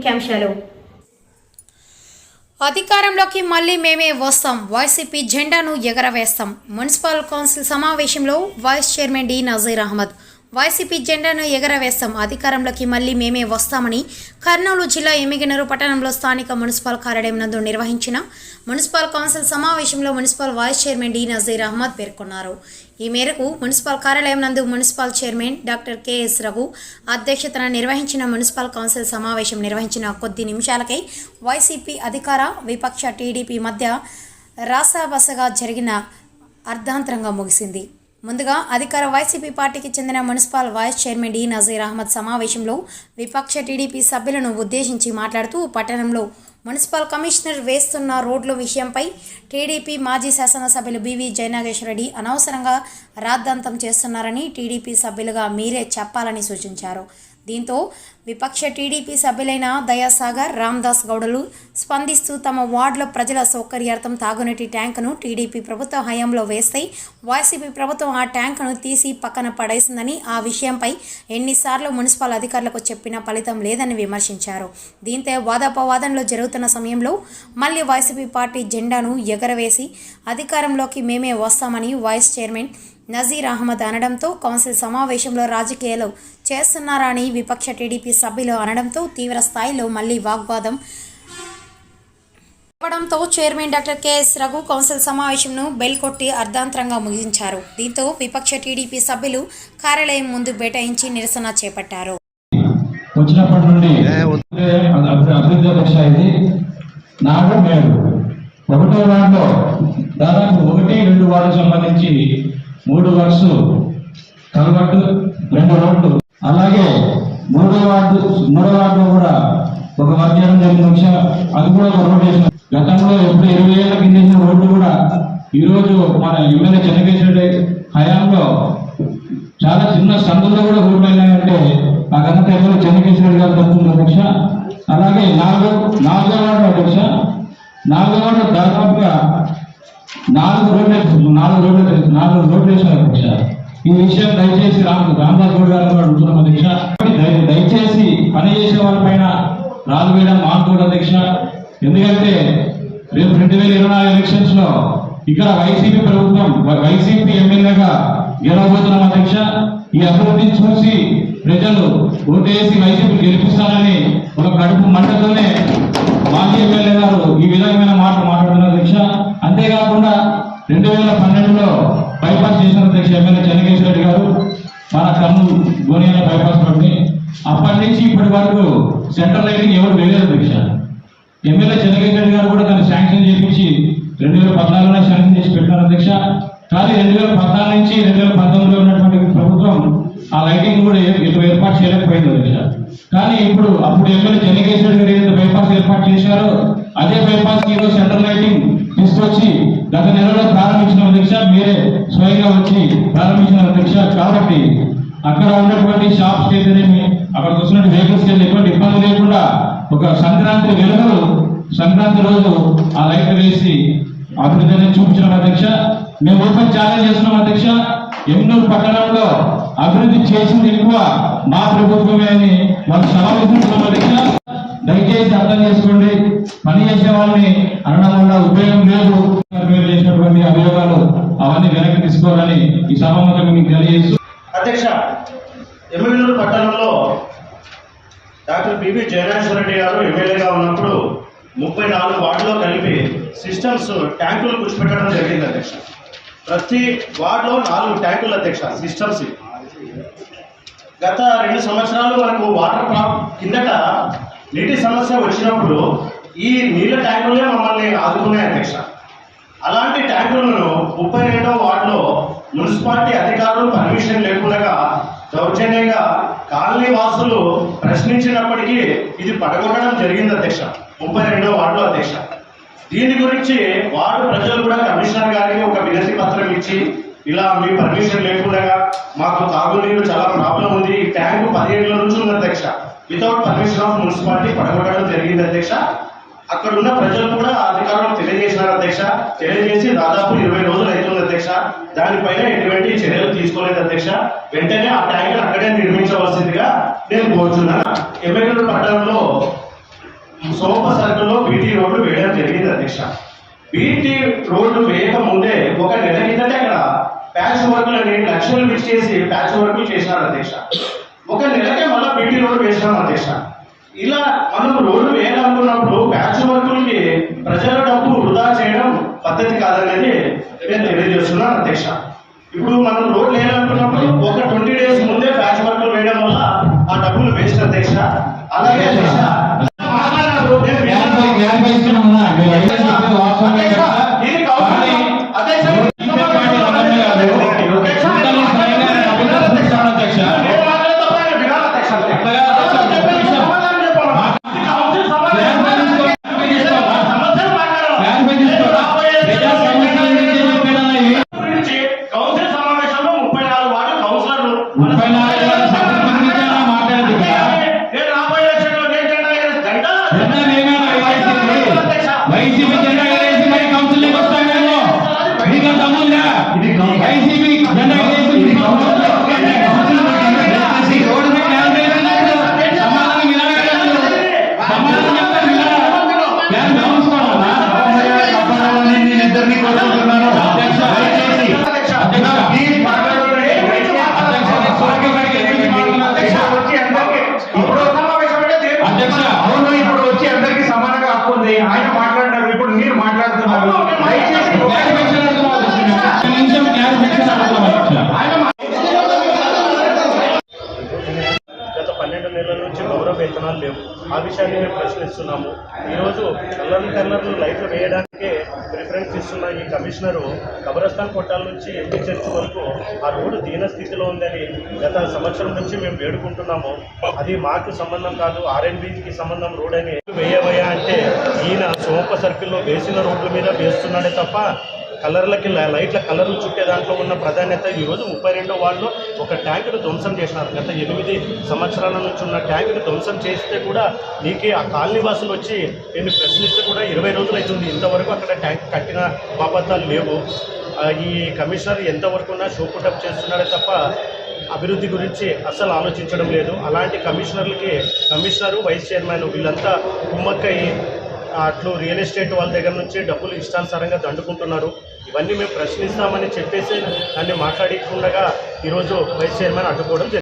ముఖ్యాంశాలు. అధికారంలోకి మళ్ళీ మేమే వస్తాం. వైసీపీ జెండాను ఎగరవేస్తాం. మున్సిపల్ కౌన్సిల్ సమావేశంలో vice chairman D Nazir Ahmed YCP జెండాను ఎగరవేస్తాం. అధికారంలోకి మళ్ళీ మేమే వస్తామని కర్నూలు జిల్లా ఎమ్మిగనూరు పట్టణంలో స్థానిక మున్సిపల్ కార్యాలయం నందు నిర్వహించిన మున్సిపల్ కౌన్సిల్ సమావేశంలో municipal vice chairman D Nazir Ahmed పేర్కొన్నారు. ఈ మేరకు మున్సిపల్ కార్యాలయం నందు municipal chairman doctor KS Raghu అధ్యక్షతన నిర్వహించిన మున్సిపల్ కౌన్సిల్ సమావేశం నిర్వహించిన కొద్ది నిమిషాలకై వైసీపీ అధికార విపక్ష టీడీపీ మధ్య రాసాబసగా జరిగిన అర్ధాంతరంగా ముగిసింది. ముందుగా అధికార వైసీపీ పార్టీకి చెందిన municipal vice chairman D Nazir Ahmed సమావేశంలో విపక్ష టీడీపీ సభ్యులను ఉద్దేశించి మాట్లాడుతూ పట్టణంలో మున్సిపల్ కమిషనర్ వేస్తున్న రోడ్ల విషయంపై టీడీపీ మాజీ శాసనసభ్యులు బివి జయనాగేశ్వర రెడ్డి అనవసరంగా రాద్ధాంతం చేస్తున్నారని టీడీపీ సభ్యులుగా మీరే చెప్పాలని సూచించారు. దీంతో విపక్ష టీడీపీ సభ్యులైన దయాసాగర్ రామ్దాస్ గౌడలు స్పందిస్తూ తమ వార్డులో ప్రజల సౌకర్యార్థం తాగునీటి ట్యాంకును టీడీపీ ప్రభుత్వ హయాంలో వేస్తే వైసీపీ ప్రభుత్వం ఆ ట్యాంకును తీసి పక్కన పడేసిందని ఆ విషయంపై ఎన్నిసార్లు మున్సిపల్ అధికారులకు చెప్పినా ఫలితం లేదని విమర్శించారు. దీంతో వాదాపవాదంలో జరుగుతున్న సమయంలో మళ్ళీ వైసీపీ పార్టీ జెండాను ఎగరవేసి అధికారంలోకి మేమే వస్తామని వైస్ చైర్మన్ నజీర్ అహ్మద్ అనడంతో కౌన్సిల్ సమావేశంలో రాజకీయాలు చేస్తున్నారా అని విపక్ష టీడీపీ సభ్యులు అనడంతో తీవ్ర స్థాయిలో మళ్ళీ వాగ్వాదం. ఇవ్వడంతో chairman doctor KS Raghu council సమావేశంను bell కొట్టి అర్ధాంతరంగా ముగించారు. దీంతో విపక్ష టీడీపీ సభ్యులు కార్యాలయం ముందు బైఠాయించి నిరసన చేపట్టారు. వచ్చినప్పటి నుండి అభి- అభివృద్ధి పక్ష ఇది. నాడు మేడు ఒకటో దాదాపు ఒకటి రెండు వార్డు సంబంధించి మూడు వర్క్స్ కలవట్టు రెండు రోడ్లు అలాగే మూడో వార్డు మూడో వార్డులో కూడా ఒక మధ్యాహ్నం జరిగిన అది కూడా ఒక రోడ్ వేసిన గతంలో ఎప్పుడు ఇరవై ఏళ్ళ కింద వేసిన రోడ్డు కూడా ఈ రోజు మన ఎమ్మెల్యే చెన్నకేశ్వర హయాంలో చాలా చిన్న సందులో కూడా రోడ్లు అయినాయంటే ఆ ఘనత ఎవరు చెన్నకేశ్వర గారు తప్పుతుంది అధ్యక్ష. అలాగే నాలుగో నాలుగో వార్డు అధ్యక్ష. నాలుగో వార్డు దాదాపుగా నాలుగు రోడ్లు నాలుగు రోడ్లు నాలుగు రోడ్లు వేశారు అధ్యక్ష. ఈ విషయం దయచేసి రాము రామదాస్ గౌడ్ గారు కూడా అడుగుతున్నాం అధ్యక్ష. దయచేసి పని చేసే వాళ్ళపైన రాజు వేయడం మానుకోవడం అధ్యక్ష. ఎందుకంటే రేపు రెండు వేల ఇరవై నాలుగు ఎలక్షన్స్లో ఇక్కడ వైసీపీ ప్రభుత్వం వైసీపీ ఎమ్మెల్యేగా గెలవబోతున్నాం అధ్యక్ష. ఈ అభివృద్ధిని చూసి ప్రజలు ఓటేసి వైసీపీ గెలిపిస్తారని ఒక గారు సెంట్రల్ లైటింగ్ ఎవరు వేయలేదు దీక్ష ఎమ్మెల్యే చంద్రకేశ్వర గారు కూడా తను శాంక్షన్ చేయించి రెండు వేల పద్నాలుగులో శాంక్షన్ చేసి పెట్టారు అధ్యక్ష. కానీ రెండు వేల పద్నాలుగు నుంచి రెండు వేల పంతొమ్మిదిలో ఉన్నటువంటి ప్రభుత్వం ఆ లైటింగ్ కూడా ఏ- ఏర్పాటు చేయలేకపోయింది అధ్యక్ష. కానీ ఇప్పుడు అప్పుడు ఎమ్మెల్యే చంద్రకేశ్వర గారు ఏదైతే బైపాస్ ఏర్పాటు చేశారో అదే బైపాస్ ఈ సెంట్రల్ లైటింగ్ తీసుకొచ్చి గత నెలలో ప్రారంభించిన అధ్యక్ష. మీరే స్వయంగా వచ్చి ప్రారంభించిన అధ్యక్ష. కాబట్టి అక్కడ ఉన్నటువంటి షాప్స్ అయితేనేమి అక్కడికి వచ్చినటువంటి వెహికల్స్ ఎటువంటి ఇబ్బంది లేకుండా ఒక సంక్రాంతి వెలుగులు సంక్రాంతి రోజు ఆ లైట్లు వేసి అభివృద్ధి అనేది చూపించిన అధ్యక్ష. మేము ఓపెన్ ఛాలెంజ్ చేస్తున్నాం అధ్యక్ష. ఎన్నూరు పట్టణంలో అభివృద్ధి చేసింది ఎక్కువ మా ప్రభుత్వమే అని వాళ్ళు సమావేశించుకున్నాం అధ్యక్ష. దయచేసి అర్థం చేసుకోండి. పని చేసే వాళ్ళని అనడం వల్ల ఉపయోగం లేదు. మీరు చేసినటువంటి అభియోగాలు అవన్నీ వెనక్కి తీసుకోవాలని ఈ సభ మీకు తెలియజేస్తూ అధ్యక్ష ఎమ్మెల్యేలు పట్టణంలో డాక్టర్ బిబి జయనాశ్వర రెడ్డి గారు ఎమ్మెల్యేగా ఉన్నప్పుడు ముప్పై నాలుగు వార్డులో కలిపి సిస్టమ్స్ ట్యాంకులు కూర్చిపెట్టడం జరిగింది అధ్యక్ష. ప్రతి వార్డులో నాలుగు ట్యాంకులు అధ్యక్ష సిస్టమ్స్. గత రెండు సంవత్సరాలు మనకు వాటర్ ప్రాబ్ కిందట నీటి సమస్య వచ్చినప్పుడు ఈ నీళ్ళ ట్యాంకులే మమ్మల్ని ఆదుకున్నాయి అధ్యక్ష. అలాంటి ట్యాంకులను ముప్పై రెండో వార్డులో మున్సిపాలిటీ అధికారులు పర్మిషన్ లేకుండా దౌర్జన్యంగా కాలనీ వాసులు ప్రశ్నించినప్పటికీ ఇది పడగొట్టడం జరిగింది అధ్యక్ష. ముప్పై రెండో వార్డు అధ్యక్ష. దీని గురించి వార్డు ప్రజలు కూడా కమిషనర్ గారికి ఒక వినతి పత్రం ఇచ్చి ఇలా మీ పర్మిషన్ లేకుండా మాకు తాగునీరు చాలా ప్రాబ్లం ఉంది. ఈ ట్యాంకు పదిహేడుల నుంచి ఉంది అధ్యక్ష. వితౌట్ పర్మిషన్ ఆఫ్ మున్సిపాలిటీ పడగొట్టడం జరిగింది అధ్యక్ష. అక్కడ ఉన్న ప్రజలు కూడా అధికారులకు తెలియజేసినారు అధ్యక్ష. తెలియజేసి దాదాపు ఇరవై రోజులు అవుతుంది అధ్యక్ష. దానిపైన ఎటువంటి చర్యలు తీసుకోలేదు అధ్యక్ష. వెంటనే ఆ ట్యాంక్ అక్కడే నిర్మించవలసిందిగా నేను కోరుతున్నాను ఎమ్మెల్యేల పట్టణంలో సోమ సర్కిల్లో బీటీ రోడ్డు వేయడం జరిగింది అధ్యక్ష. బీటీ రోడ్డు వేయకముందే ఒక నెల కిందటే అక్కడ ప్యాచ్ వర్క్లని లక్షలు మిక్స్ చేసి ప్యాచ్ వర్క్ చేసినారు అధ్యక్ష. ఒక నెలకే మళ్ళీ బీటీ రోడ్డు వేసినాం అధ్యక్ష. ఇలా మనం రోడ్డు వేయాలనుకున్నప్పుడు ప్యాచ్ వర్కులకి ప్రజల డబ్బు వృధా చేయడం పద్ధతి కాదనేది నేను తెలియజేస్తున్నాను అధ్యక్ష. ఇప్పుడు మనం రోడ్లు వేయాలనుకున్నప్పుడు ఒక ట్వంటీ డేస్ ముందే ప్యాచ్ వర్కులు వేయడం వల్ల ఆ డబ్బులు వేస్ట్ అధ్యక్ష. అలాగే అధ్యక్ష మాట్లాడారు, గత నెలల నుంచి గౌరవ వేతనాలు లేవు. ఆ విషయాన్ని మేము ప్రశ్నిస్తున్నాము. ఈరోజు కల్లర్ కల్లర్లు లైట్లు వేయడానికే ప్రిఫరెన్స్ ఇస్తున్న ఈ కమిషనరు కబరస్థాన్ కొట్టాల నుంచి ఎంపీ చర్చ్ వరకు ఆ రోడ్డు దీన స్థితిలో ఉందని గత సంవత్సరం నుంచి మేము వేడుకుంటున్నాము. అది మాకు సంబంధం కాదు ఆర్ఎన్బికి సంబంధం రోడ్ అని. వేయవయ్యా అంటే ఈయన సోంప సర్కిల్లో వేసిన రోడ్ల మీద వేస్తున్నాడే తప్ప కలర్లకి లైట్ల కలర్లు చుట్టే దాంట్లో ఉన్న ప్రాధాన్యత ఈరోజు ముప్పై రెండో వార్డులో ఒక ట్యాంకును ధ్వంసం చేసినారు. గత ఎనిమిది సంవత్సరాల నుంచి ఉన్న ట్యాంకును ధ్వంసం చేస్తే కూడా నీకే ఆ కాలనీ వాసులు వచ్చి నేను ప్రశ్నిస్తే కూడా ఇరవై రోజులు అవుతుంది ఇంతవరకు అక్కడ ట్యాంక్ కట్టిన బాపత్తాలు లేవు. ఈ కమిషనర్ ఎంతవరకు ఉన్నా షో పుటప్ చేస్తున్నాడే తప్ప అభివృద్ధి గురించి అస్సలు ఆలోచించడం లేదు. అలాంటి కమిషనర్లకి కమిషనరు వైస్ చైర్మన్ వీళ్ళంతా కుమ్మక్కయి అట్లు రియల్ ఎస్టేట్ వాళ్ళ దగ్గర నుంచి డబ్బులు ఇష్టానుసారంగా దండుకుంటున్నారు. ఇవన్నీ మేము ప్రశ్నిస్తామని చెప్పేసి దాన్ని మాట్లాడకుండా ఈరోజు వైస్ చైర్మన్ అడ్డుకోవడం జరిగింది.